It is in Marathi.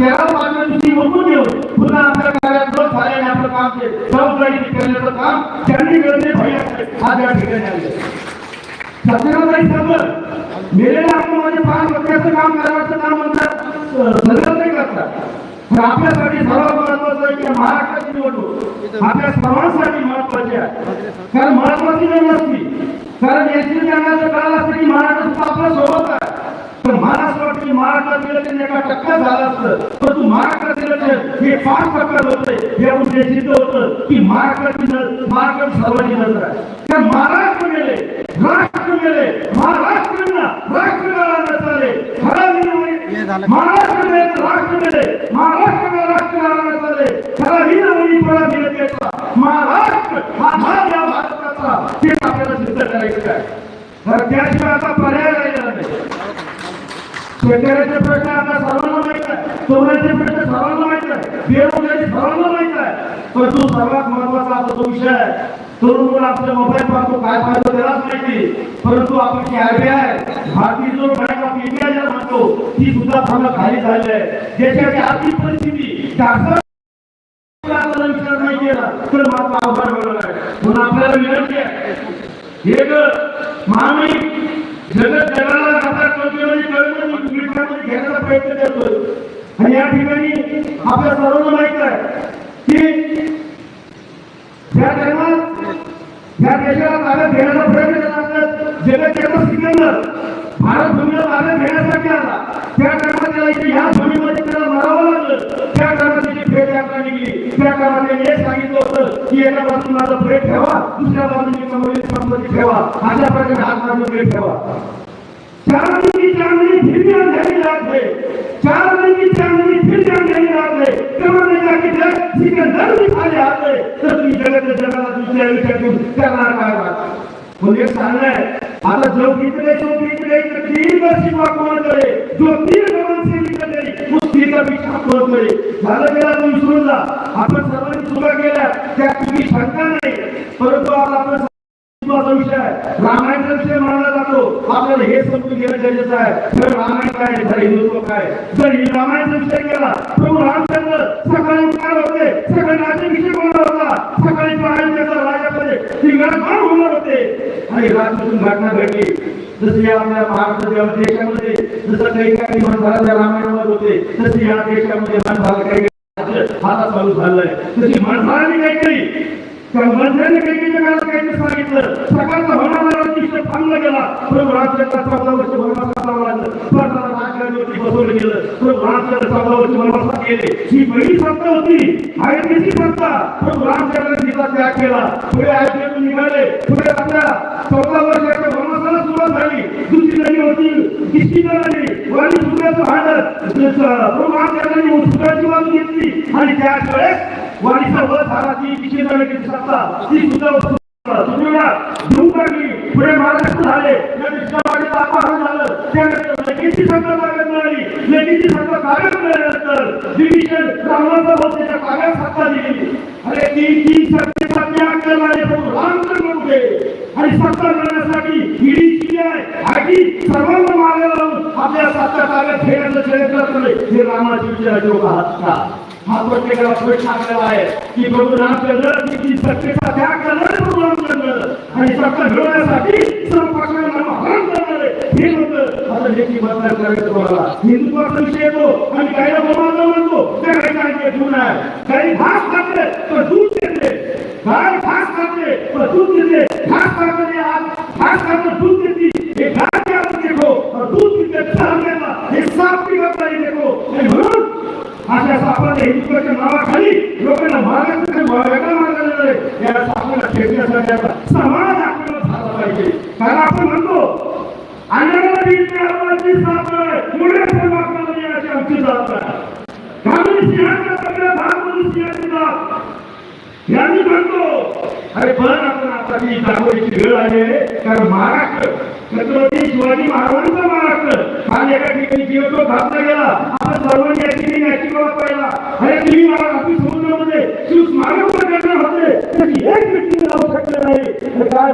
तेरा पाचव्या बघून घेऊन पुन्हा आपल्या कार्यात न झाल्याने आपलं काम ते. जबाबदारी करण्याचं काम त्यांनी गरजे भैया आज या ठिकाणी आले. सत्यनारायण सांगत मेलेल्या आत्मामध्ये पाच वर्षाचं काम करायचं काम म्हणतात. सर्व नाही करतात. पण आपल्यासाठी सर्वात महत्वाचं आहे की महाराष्ट्राची निवडणूक. आपल्या सर्वांसाठी महत्वाची आहे. कारण महत्वाची नाही नसती. कारण एसटी जगाचं कळालं असतं की महाराष्ट्र आपल्यासोबत आहे. पण महाराष्ट्र महाराष्ट्रात गेलं ते एका टक्क्यात झालं असतं. परंतु महाराष्ट्रात गेलं ते हे पाच टक्क्यात होते हे उद्देश सिद्ध होतं की महाराष्ट्राची नजर महाराष्ट्र सर्वांची नजर आहे. कारण महाराष्ट्र गेले राष्ट्र गेले खरा महाराष्ट्र गेले राष्ट्र गेले महाराष्ट्राला राष्ट्र गाळायला चाले खरा ही नवीन पळा दिला महाराष्ट्र हा भाग या भारताचा ते आपल्याला सिद्ध करायचं आहे. त्याशिवाय आता शेतकऱ्याचे प्रश्न आता सर्वांना माहीत आहे. तरुणाचे प्रश्न सर्वांना माहीत आहे. बेरोजगारी सर्वांना माहीत आहे. पण तो सर्वात महत्त्वाचा आपला जो विषय आहे तरुण मुलं आपले मोबाईल पाहतो काय पाहतो त्यालाच माहिती परंतु आपण आपली आरबीआय भारतीय रिझर्व्ह बँक ऑफ इंडिया ज्याला म्हणतो ती सुद्धा थोडं खाली झाली आहे. देशाची आर्थिक परिस्थिती जास्त आपल्याला विचार नाही केला तर मात्र आव्हान होणार आहे. म्हणून आपल्याला विनंती आहे एक महामाई जगत जगाला घेण्याचा प्रयत्न करतोय. आणि या ठिकाणी आपल्या सर्वांना माहीत आहे की या जन्मात या देशाला ताब्यात घेण्याचा प्रयत्न केला जगत जन्म सिकंदर भारत भूमीला ताब्यात घेण्यासाठी आला. त्या काळात त्याला इथे ह्या भूमीमध्ये त्याला मरावं लागलं. त्या काळात त्याची फेट यात्रा निघली. त्या काळात त्याने हे सांगितलं होतं की एका बाजूला माझं प्रेम ठेवा दुसऱ्या बाजूने कमवली संपत्ती ठेवा. अशा प्रकारे हात माझं प्रेम ठेवा. चांदनी की चांदनी की चांदनी फिर भी नहीं रात कमर नहीं जाके जग सिकंदर भी खाली तर तुम्ही जगत जगाला दुसऱ्या विषयातून करणार काय बात म्हणजे सांगणं आता जो कितने जो कितने तीन वर्षी कोण करे जो तीन भगवान से निकले उस तीन का कोण करे झालं गेला तो विसरून जा आपण सर्वांनी चुका केल्या. त्या चुकी शंका नाही. परंतु आपण विषय आहे. रामायण विषय मानला जातो आपल्याला हे समजून घेणं गरजेचं आहे. तर रामायण काय तर हिंदुत्व काय जर ही रामायणाचा विषय केला प्रभू रामचंद्र सकाळी काय होते सकाळी राज्याभिषेक होणार होता. सकाळी पाहायला त्याचा राजामध्ये शिंगार सिंहासन होणार होते. आणि राजपासून घटना घडली. जसे या आपल्या महाराष्ट्र देशामध्ये जसं काही काही निर्माण झालं त्या रामायणामध्ये होते तसे या देशामध्ये मनभार काही आता चालू झालंय. तशी मनभाराने काही केली मंत्र्याने काही काही सांगितलं सकाळचा होणारा अतिशय थांबला गेला प्रभू चौदा वर्ष वनवासात लागलं स्वतःला राजकारणावरती बसवलं गेलं. प्रभू रामचंद्र चौदा वर्ष वनवासात गेले ही पहिली सत्ता होती. सत्ता. प्रभू रामचंद्रांनी तिचा त्याग केला. पुढे अयोध्येतून निघाले. पुढे आपल्या चौदा वर्षाच्या वनवासाला सुरुवात झाली. दुसरी नदी होती. किस्ती झाली वाणी प्रभू रामचंद्रांनी बाजू घेतली. आणि त्याच वेळेस वाणीचा वध झाला ती सत्ता ती सुद्धा पुढे महाराष्ट्र झाले या अपहरण झालं त्यानंतर सत्ता ताब्यात मिळाली सत्ता ताब्यात मिळाल्यानंतर डिव्हिजन रावणाचा त्याच्या ताब्यात सत्ता दिली अरे ती ती सत्तेचा त्याग करणारे प्रभू रामचंद्र होते आणि सत्ता मिळण्यासाठी ईडी सीबीआय सर्वांना मागे लावून आपल्या सत्ता ताब्यात घेण्याचं हे रामाची विचाराचे लोक आहात का? हा प्रत्येकाला प्रश्न आपल्याला आहे की प्रभू रामचंद्र सत्तेचा त्याग करणारे प्रभू रामचंद्र आणि सत्ता मिळवण्यासाठी हरण करणारे हे आता करायचं तुम्हाला. हिंदुत्वाचा विषय येतो आणि काही लोक म्हणतो. त्या काही काय घेऊन आहे काही तर दूध देते गाय घास खाते तर दूध देते घास खाते आज घास खाते दूध देते हे गाय क्या देखो और दूध पीते चालण्याला हे साप पिकत नाही देखो आणि म्हणून या सापाने हिंदुत्वाच्या नावाखाली लोकांना मारण्याचं वेगळ्या मार्गाने दिलाय या सापाला ठेवण्यासाठी आता समाज आपल्याला झाला पाहिजे. कारण आपण म्हणतो यांनी म्हणतो अरे पण आपण आता जी जागोची वेळ आहे कारण महाराष्ट्र छत्रपती शिवाजी महाराजांचा महाराष्ट्र. काल एका ठिकाणी जीवतो घातला गेला आपण सर्वांनी या ठिकाणी याची ओळख पाहिला. अरे तुम्ही मला आपली समुद्रामध्ये शिवस्मारक होते. एक व्यक्ती जाऊ शकले नाही. काय